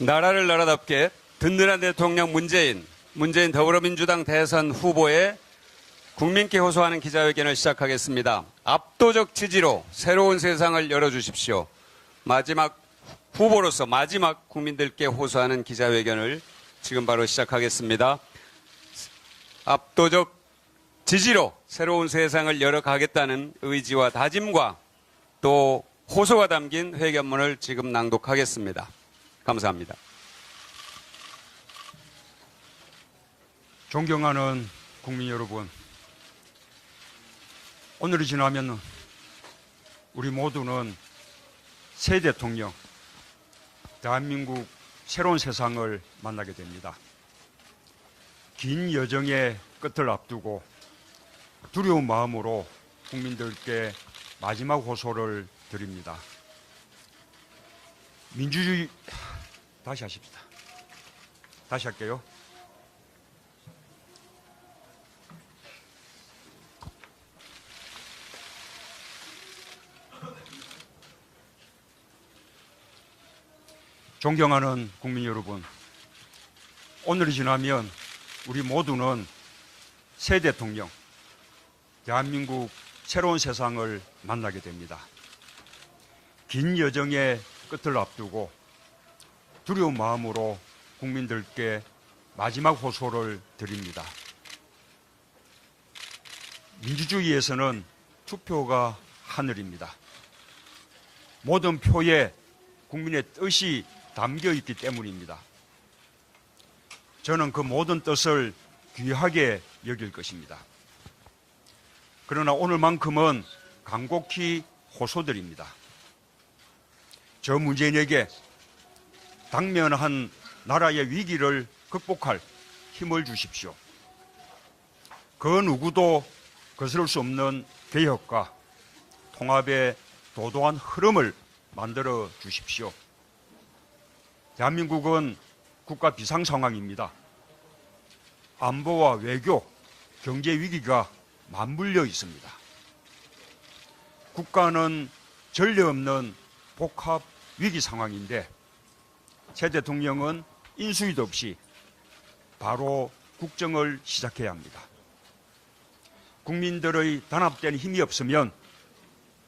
나라를 나라답게 든든한 대통령 문재인, 문재인 더불어민주당 대선 후보의 국민께 호소하는 기자회견을 시작하겠습니다. 압도적 지지로 새로운 세상을 열어주십시오. 마지막 후보로서 마지막 국민들께 호소하는 기자회견을 지금 바로 시작하겠습니다. 압도적 지지로 새로운 세상을 열어가겠다는 의지와 다짐과 또 호소가 담긴 회견문을 지금 낭독하겠습니다. 감사합니다. 존경하는 국민 여러분, 오늘이 지나면 우리 모두는 새 대통령, 대한민국 새로운 세상을 만나게 됩니다. 긴 여정의 끝을 앞두고 두려운 마음으로 국민들께 마지막 호소를 드립니다. 민주주의, 다시 하십시다. 다시 할게요. 존경하는 국민 여러분, 오늘이 지나면 우리 모두는 새 대통령, 대한민국 새로운 세상을 만나게 됩니다. 긴 여정의 끝을 앞두고 두려운 마음으로 국민들께 마지막 호소를 드립니다. 민주주의에서는 투표가 하늘입니다. 모든 표에 국민의 뜻이 담겨 있기 때문입니다. 저는 그 모든 뜻을 귀하게 여길 것입니다. 그러나 오늘만큼은 간곡히 호소드립니다. 저 문재인에게 당면한 나라의 위기를 극복할 힘을 주십시오. 그 누구도 거스를 수 없는 개혁과 통합의 도도한 흐름을 만들어 주십시오. 대한민국은 국가 비상 상황입니다. 안보와 외교, 경제 위기가 맞물려 있습니다. 국가는 전례 없는 복합 위기 상황인데 새 대통령은 인수위도 없이 바로 국정을 시작해야 합니다. 국민들의 단합된 힘이 없으면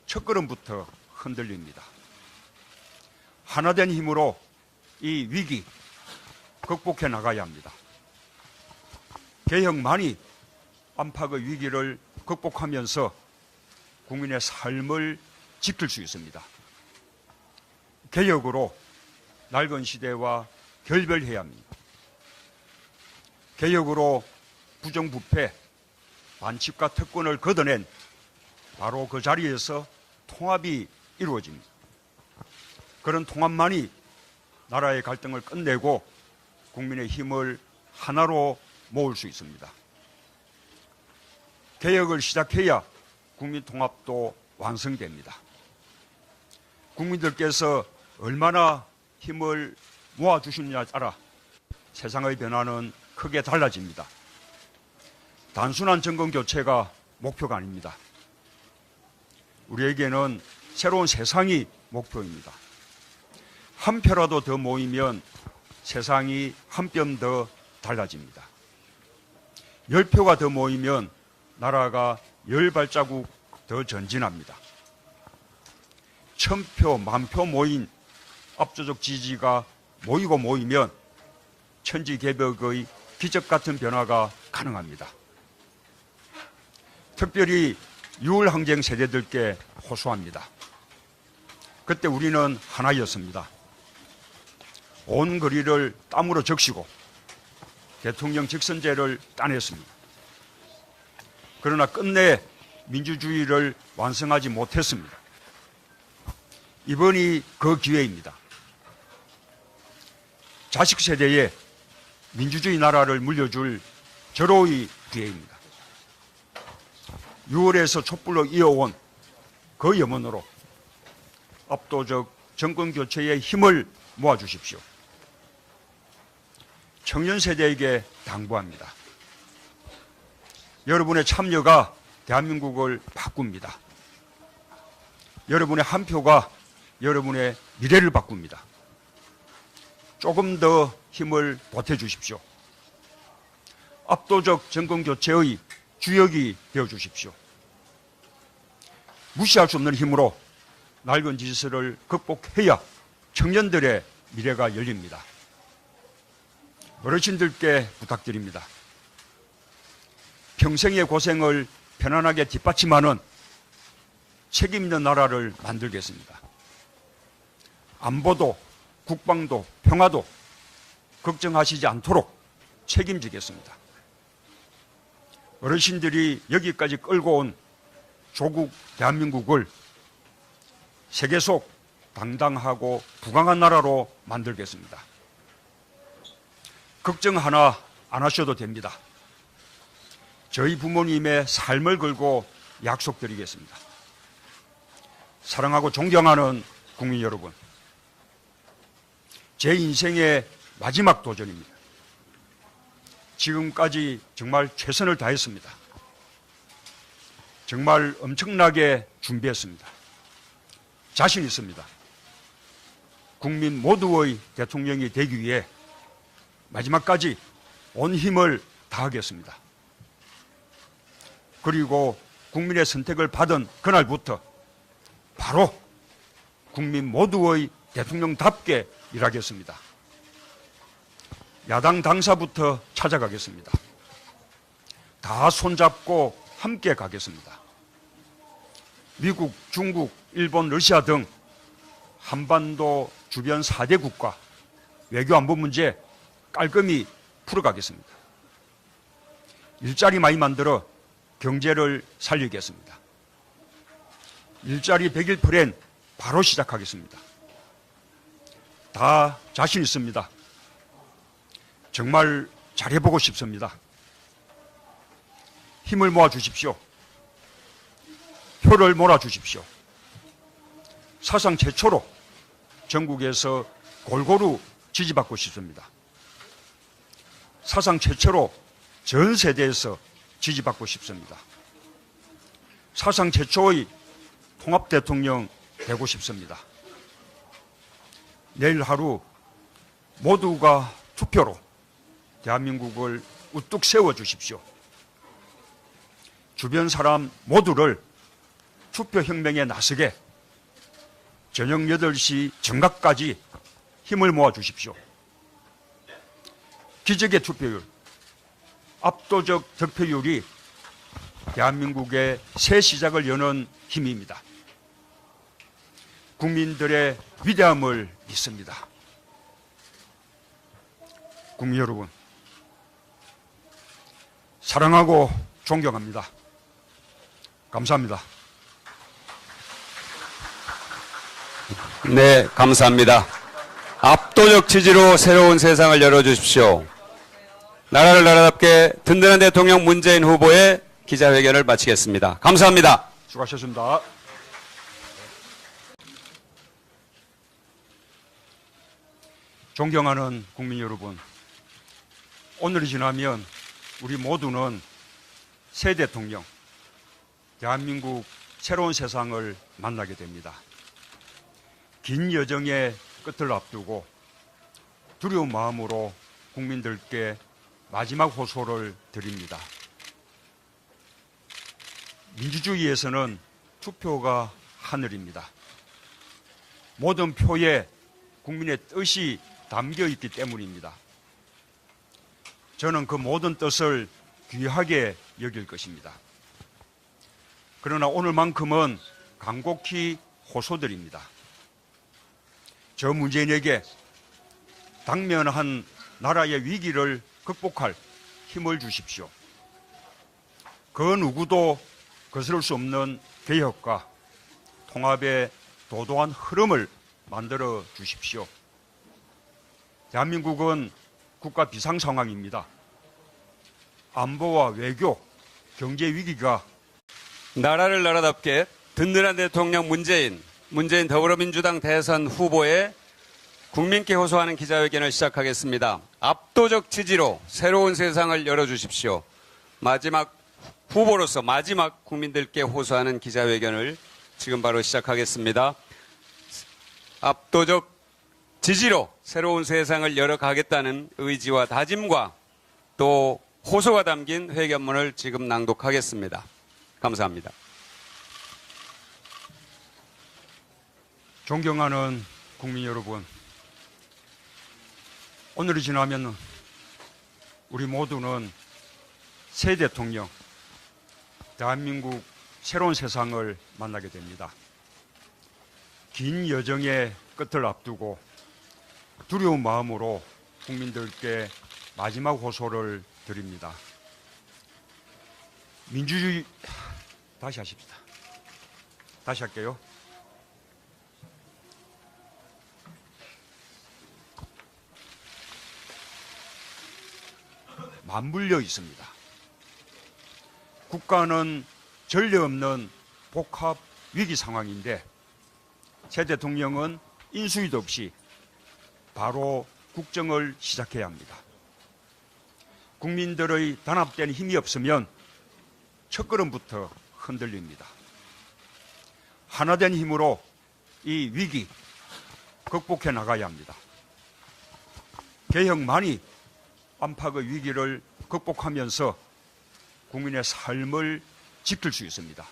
첫걸음부터 흔들립니다. 하나된 힘으로 이 위기 극복해 나가야 합니다. 개혁만이 안팎의 위기를 극복하면서 국민의 삶을 지킬 수 있습니다. 개혁으로 낡은 시대와 결별해야 합니다. 개혁으로 부정부패, 반칙과 특권을 걷어낸 바로 그 자리에서 통합이 이루어집니다. 그런 통합만이 나라의 갈등을 끝내고 국민의 힘을 하나로 모을 수 있습니다. 개혁을 시작해야 국민 통합도 완성됩니다. 국민들께서 얼마나 힘을 모아주시느냐에 따라 세상의 변화는 크게 달라집니다. 단순한 정권 교체가 목표가 아닙니다. 우리에게는 새로운 세상이 목표입니다. 한 표라도 더 모이면 세상이 한 뼘 더 달라집니다. 열 표가 더 모이면 나라가 열 발자국 더 전진합니다. 천 표, 만 표 모인 압도적 지지가 모이고 모이면 천지개벽의 기적 같은 변화가 가능합니다. 특별히 유월항쟁 세대들께 호소합니다. 그때 우리는 하나였습니다. 온 거리를 땀으로 적시고 대통령 직선제를 따냈습니다. 그러나 끝내 민주주의를 완성하지 못했습니다. 이번이 그 기회입니다. 자식 세대에 민주주의 나라를 물려줄 절호의 기회입니다. 6월에서 촛불로 이어온 그 염원으로 압도적 정권 교체의 힘을 모아 주십시오. 청년 세대에게 당부합니다. 여러분의 참여가 대한민국을 바꿉니다. 여러분의 한 표가 여러분의 미래를 바꿉니다. 조금 더 힘을 보태 주십시오. 압도적 정권 교체의 주역이 되어 주십시오. 무시할 수 없는 힘으로 낡은 지시를 극복해야 청년들의 미래가 열립니다. 어르신들께 부탁드립니다. 평생의 고생을 편안하게 뒷받침하는 책임 있는 나라를 만들겠습니다. 안보도 국방도 평화도 걱정하시지 않도록 책임지겠습니다. 어르신들이 여기까지 끌고 온 조국 대한민국을 세계 속 당당하고 부강한 나라로 만들겠습니다. 걱정 하나 안 하셔도 됩니다. 저희 부모님의 삶을 걸고 약속드리겠습니다. 사랑하고 존경하는 국민 여러분, 제 인생의 마지막 도전입니다. 지금까지 정말 최선을 다했습니다. 정말 엄청나게 준비했습니다. 자신 있습니다. 국민 모두의 대통령이 되기 위해 마지막까지 온 힘을 다하겠습니다. 그리고 국민의 선택을 받은 그날부터 바로 국민 모두의 대통령답게 일하겠습니다. 야당 당사부터 찾아가겠습니다. 다 손잡고 함께 가겠습니다. 미국, 중국, 일본, 러시아 등 한반도 주변 4대 국가 외교 안보 문제 깔끔히 풀어가겠습니다. 일자리 많이 만들어 경제를 살리겠습니다. 일자리 100일 플랜 바로 시작하겠습니다. 다 자신 있습니다. 정말 잘해보고 싶습니다. 힘을 모아 주십시오. 표를 몰아 주십시오. 사상 최초로 전국에서 골고루 지지받고 싶습니다. 사상 최초로 전 세대에서 지지받고 싶습니다. 사상 최초의 통합 대통령 되고 싶습니다. 내일 하루 모두가 투표로 대한민국을 우뚝 세워 주십시오. 주변 사람 모두를 투표 혁명에 나서게 저녁 8시 정각까지 힘을 모아 주십시오. 기적의 투표율, 압도적 득표율이 대한민국의 새 시작을 여는 힘입니다. 국민들의 위대함을 믿습니다. 국민 여러분, 사랑하고 존경합니다. 감사합니다. 네, 감사합니다. 압도적 지지로 새로운 세상을 열어주십시오. 나라를 나라답게 든든한 대통령 문재인 후보의 기자회견을 마치겠습니다. 감사합니다. 수고하셨습니다. 존경하는 국민 여러분, 오늘이 지나면 우리 모두는 새 대통령, 대한민국 새로운 세상을 만나게 됩니다. 긴 여정의 끝을 앞두고 두려운 마음으로 국민들께 마지막 호소를 드립니다. 민주주의에서는 투표가 하늘입니다. 모든 표에 국민의 뜻이 담겨 있기 때문입니다. 저는 그 모든 뜻을 귀하게 여길 것입니다. 그러나 오늘만큼은 간곡히 호소드립니다. 저 문재인에게 당면한 나라의 위기를 극복할 힘을 주십시오. 그 누구도 거스를 수 없는 개혁과 통합의 도도한 흐름을 만들어 주십시오. 대한민국은 국가 비상 상황입니다. 안보와 외교, 경제 위기가 나라를 나라답게 든든한 대통령 문재인, 문재인 더불어민주당 대선 후보의 국민께 호소하는 기자회견을 시작하겠습니다. 압도적 지지로 새로운 세상을 열어주십시오. 마지막 후보로서 마지막 국민들께 호소하는 기자회견을 지금 바로 시작하겠습니다. 압도적 지지로 새로운 세상을 열어가겠다는 의지와 다짐과 또 호소가 담긴 회견문을 지금 낭독하겠습니다. 감사합니다. 존경하는 국민 여러분, 오늘이 지나면 우리 모두는 새 대통령, 대한민국 새로운 세상을 만나게 됩니다. 긴 여정의 끝을 앞두고 두려운 마음으로 국민들께 마지막 호소를 드립니다. 민주주의, 다시 하십시다. 다시 할게요. 맞물려 있습니다. 국가는 전례 없는 복합 위기 상황인데 새 대통령은 인수위도 없이 바로 국정을 시작해야 합니다. 국민들의 단합된 힘이 없으면 첫걸음부터 흔들립니다. 하나된 힘으로 이 위기 극복해 나가야 합니다. 개혁만이 안팎의 위기를 극복하면서 국민의 삶을 지킬 수 있습니다.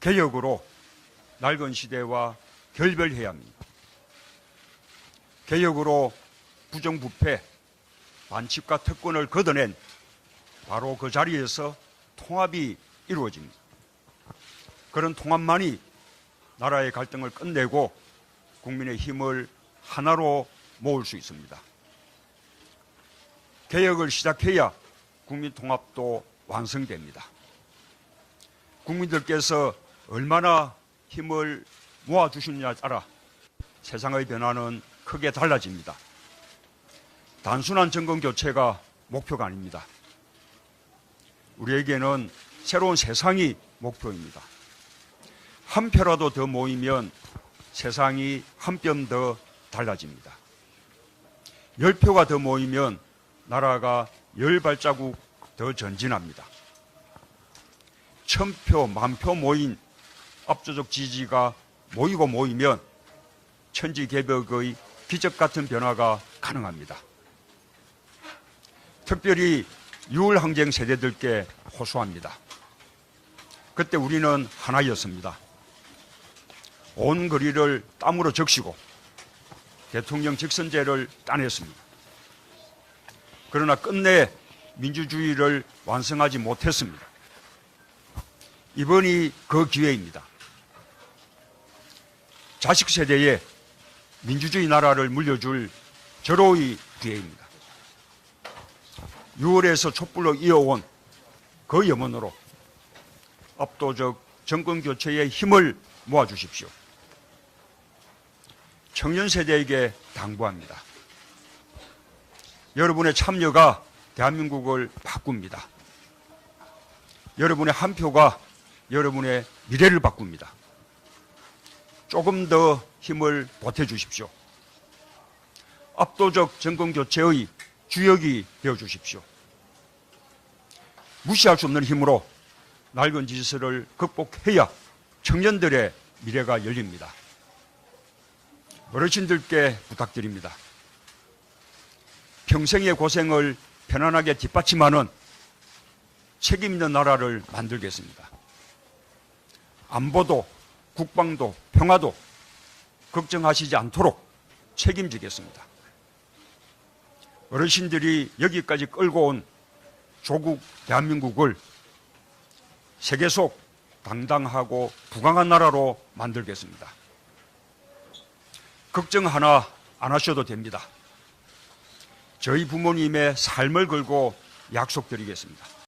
개혁으로 낡은 시대와 결별해야 합니다. 개혁으로 부정부패, 반칙과 특권을 걷어낸 바로 그 자리에서 통합이 이루어집니다. 그런 통합만이 나라의 갈등을 끝내고 국민의 힘을 하나로 모을 수 있습니다. 개혁을 시작해야 국민 통합도 완성됩니다. 국민들께서 얼마나 힘을 모아주시느냐에 따라 세상의 변화는 크게 달라집니다. 단순한 정권 교체가 목표가 아닙니다. 우리에게는 새로운 세상이 목표입니다. 한 표라도 더 모이면 세상이 한 뼘 더 달라집니다. 열 표가 더 모이면 나라가 열 발자국 더 전진합니다. 천 표, 만 표 모인 압도적 지지가 모이고 모이면 천지개벽의 기적 같은 변화가 가능합니다. 특별히 유월항쟁 세대들께 호소합니다. 그때 우리는 하나였습니다. 온 거리를 땀으로 적시고 대통령 직선제를 따냈습니다. 그러나 끝내 민주주의를 완성하지 못했습니다. 이번이 그 기회입니다. 자식 세대에 민주주의 나라를 물려줄 절호의 기회입니다. 6월에서 촛불로 이어온 그 염원으로 압도적 정권 교체의 힘을 모아 주십시오. 청년 세대에게 당부합니다. 여러분의 참여가 대한민국을 바꿉니다. 여러분의 한 표가 여러분의 미래를 바꿉니다. 조금 더 힘을 보태주십시오. 압도적 정권 교체의 주역이 되어 주십시오. 무시할 수 없는 힘으로 낡은 지수를 극복해야 청년들의 미래가 열립니다. 어르신들께 부탁드립니다. 평생의 고생을 편안하게 뒷받침하는 책임 있는 나라를 만들겠습니다. 안보도 국방도 평화도 걱정하시지 않도록 책임지겠습니다. 어르신들이 여기까지 끌고 온 조국 대한민국을 세계 속 당당하고 부강한 나라로 만들겠습니다. 걱정 하나 안 하셔도 됩니다. 저희 부모님의 삶을 걸고 약속드리겠습니다.